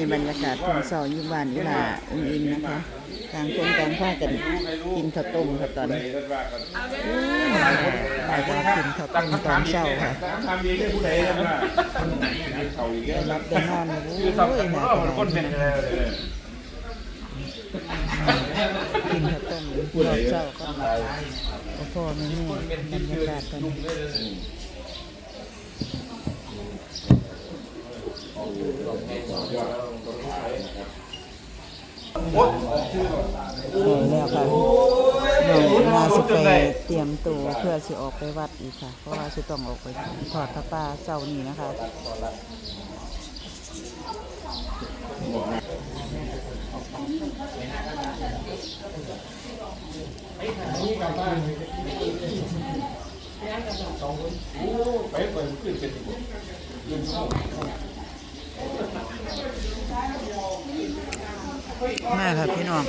ีบรรยากาศช่วงเช้าอยู่บ้านอีหลาอุ้งอิงนะคะต่างคนต่างพากันกินข้าวต้มค่ะตอนนี้ไปก็กินข้าวต้มตอนเช้าค่ะรับได้นอนโอ้คือสับยกันน่าก็มันคนเป็นอะกินข้าวต้มรอบเช้าก็พ่อแม่แม่บรรยากาศกัน ตอนแล้วค่ะนองมาสิไปเตรียมตัวเพื่อสิออกไปวัดอีกค่ะ เพราะว่าสิต้องออกไปถอดพระป่าเช้านี้นะคะไปเปิดขึ้นเป็น มาค่ะพี่น้อง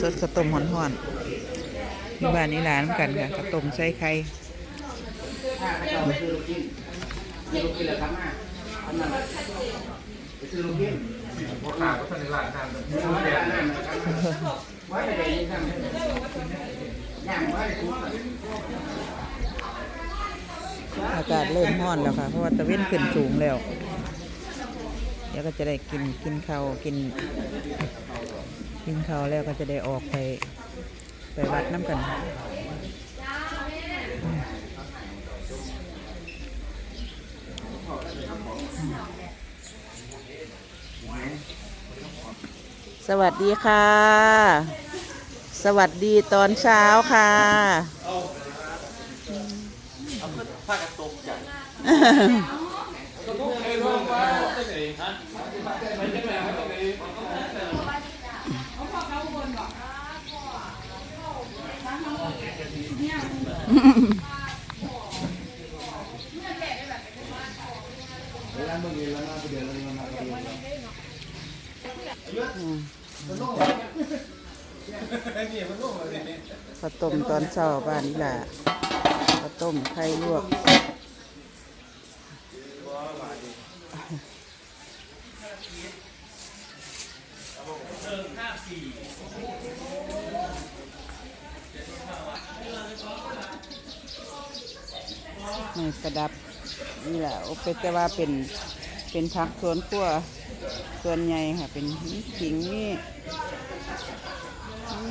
สดข้าวต้มห่อนๆที่บ้านนี้ร้านกันค่ะข้าวต้มใส่ไข่อากานทานแบบอากาศเริ่มร้อนแล้วค่ะ เพราะว่าตะเว้นขึ้นสูงแล้ว เดี๋ยวก็จะได้กินกินข้าวกิน กินข้าวแล้วก็จะได้ออกไปไปวัดน้ำกันสวัสดีค่ะ สวัสดีตอนเช้าค่ะ เอาผ้ากระตุกจัด ข้าวต้มตอนเช้าบ้านนี่แหละข้าวต้มไข่ลวก ให้ประดับนี่แหละโอเปแต่ว่าเป็นเป็นผักสวนครัวส่วนใหญ่ค่ะ เป็นขิงนี่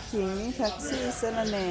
ขิงนี่ผักซี่สะระแหน่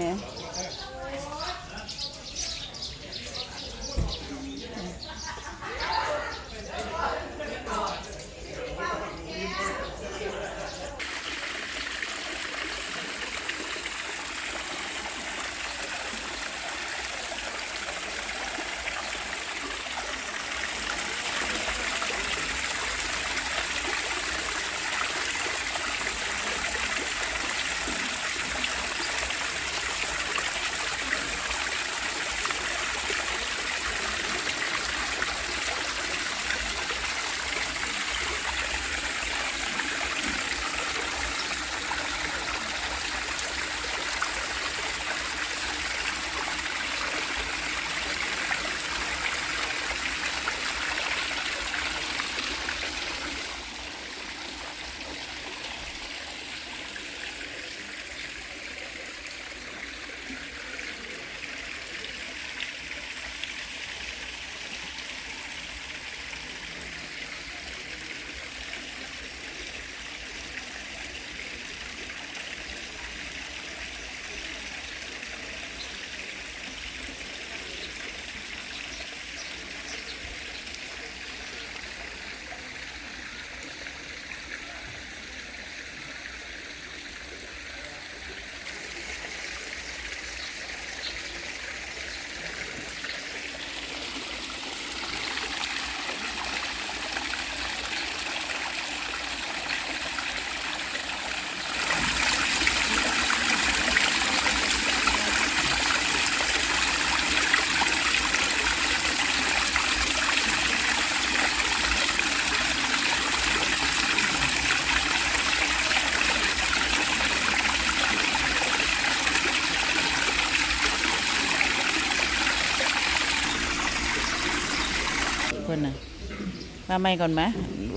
มาไม่ก่อนไหม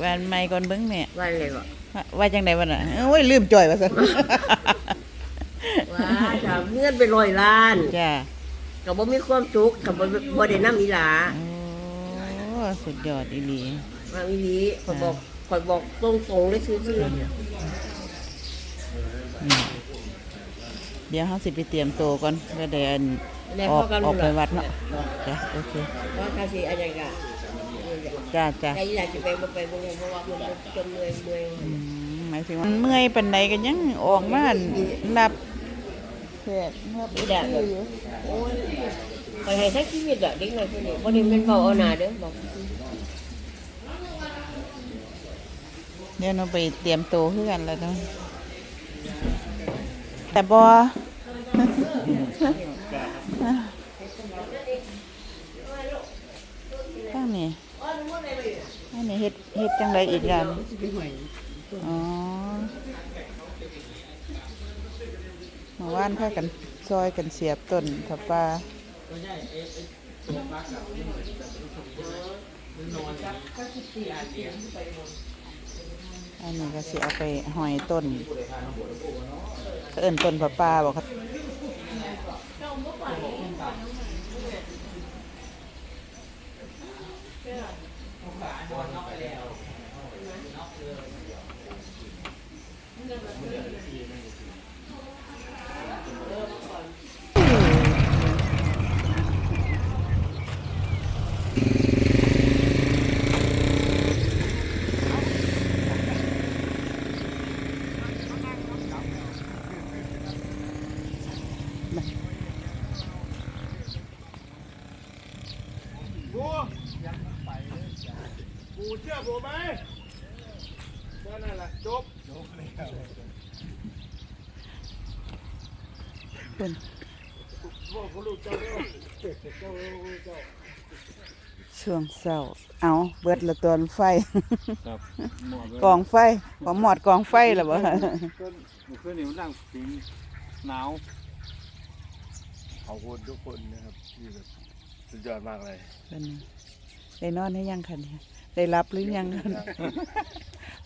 วันใหม่ก่อนเบิ่งแม่ว่าอะไรวะว่าว่าจังได๋วะน่ะโอ้ยลืมจ่อยว่าซั่นว่าถ้าเงินไปร้อยล้านจ้าก็บ่มีความสุขก็บ่บ่ได้นำอีหลาโอ้สุดยอดอีหลีว่าอีหลีข่อยบอกข่อยบอกตรงๆเลยซื่อนี่เดี๋ยวเฮาสิไปเตรียมตัวก่อนเพื่อได้อันๆแล้วออพอกกันออกไปวัดเนาะจ้ะโอเคว่าถ้าสิอะไรก็ จ้าจ้าไอ้อีหลาสิไปบ่ไปบ่รู้เพราะว่ามันจนเมื่อยเมื่อยอืมหมายถึงว่ามันเมื่อยปานใดก็ยังออกมารับแขกรับอีแดดแบบโอ้ยไปให้ทั้งชีวิตอะเด็กน้อยคนนี้บ่ได้แม่นเว้าเอาหน้าเด้อบอกเดี๋ยวเราไปเตรียมตัวคือกันแล้วเนาะแต่บอ ข้างนี้ข้างนี้ เฮ็ดเฮ็ดจังไรอีกอย่างอ๋อเมื่อวานพากันซอยกันเสียบต้นผับปลาอันนี้ก็สิเอาไปหอยต้นก็เอิ้นต้นผับปลาบอกครับ ผมฝาโดนน็อกไปแล้วน็อกเลยนะ อผมไหมนั่นแหละจบเพิ่นบอกเขาลูกเจ้าเด้อเจ้าเจ้าเจ้าช่วงเศร้า เอาเบิดละตัวไฟครับหมอดกองไฟของหมอดกองไฟแล้วบ่เพื่อนเพื่อนนี่มันนั่งปิงหนาวขอบคุณทุกคนนะครับที่แบบสุดยอดมากเลยเพิ่นได้นอนให้ยังคันเนี่ย ได้รับหรือยัง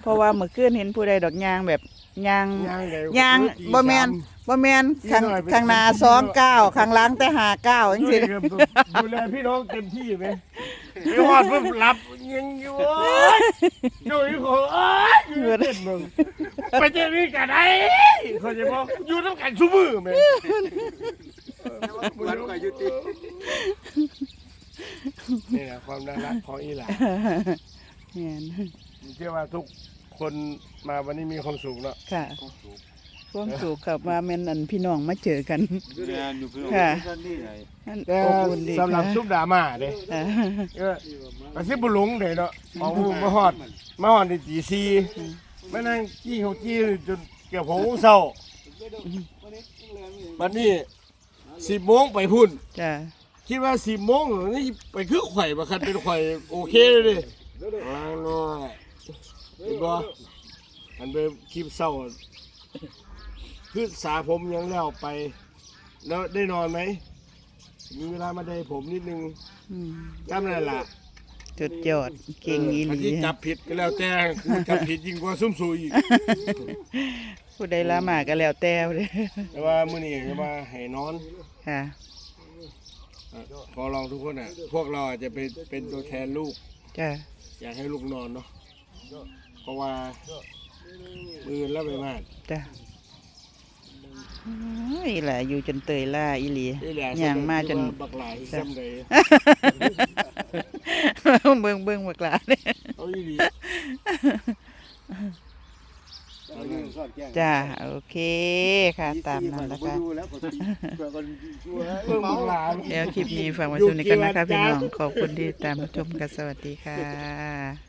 เพราะว่าเมื่อคืนเห็นผู้ใดดอกยางแบบยางย่างไงยางบ่แมนบ่แมนข้างข้างหน้าสองเก้าข้างหลังแต่หาเก้าจังดูซี่ดูแลพี่น้องเต็มที่ไหมไม่หอดเพิ่งรับยังอยู่โอ๊ยอยู่อีกคนเอ้ยอยู่เต้นมึงไปเจอนี่กันไอ้เขาจะบอกอยู่ต้องกันชุ่มือไหมวันก็ยุติ นี่แหละความน่ารักของอีหลาแม่นผมเชื่อว่าทุกคนมาวันนี้มีความสุขเนาะค่ะความสุขกับว่าแม่นอันพี่น้องมาเจอกัน เรียนอยู่เพื่อนค่ะท่านนี่ไหนอันแต่อบอุ่นดีสำหรับค่ะซุปดราม่าเด้ค่ะเออมาสิบุหลงเด้เนาะเอาหูมาฮอดมาฮอดในตีซีมานั่งจี้เขาจี้จนเกือบหกโมงเช้าวันนี้สิบโมงไปพุ่นจ้ะ คิดว่าสิบโมงนี่ไปคือไข่บ่คันเป็นไข่โอเคเลยดิล้างน้อยเห็นบ่อันไปคลิปเศร้าคือสาผมยังแล้วไป แล้วได้นอนไหม มีเวลามาได้ผมนิดนึงอืมจำนั่นล่ะจุดยอดเก่งอีหนลีที่จับผิดก็แล้วแต่กูจับผิดยิ่งกว่าซุ่มซุยอีกผู้ใดละมาก็แล้วแต่เลยแต่ว่ามื้อนี้ก็ว่าให้นอนค่ะ อะขอลองทุกคนอะ พวกเราอาจจะเป็นเป็นตัวแทนลูก จ้ะอยากให้ลูกนอนเนาะเพราะว่ามือแล้วไปมากจ้ะโอ้ยล่ะอยู่จนเตยล่าอีหลีนี่แหละย่างมาจน บักหลายซ้ำเลยเบิ่งเบิ่งบักหลาเนี่ยเอาอีหลี สอด แก้งจ้าโอเคค่ะ ตามนั้นนะคะดูแล้วก็ตีเพื่อคนดูให้เบิ่งบักหลายเดี๋ยวคลิปนี้ฝากไว้ชมในกันนะคะพี่น้อง ขอบคุณที่ตามชมกันสวัสดีค่ะ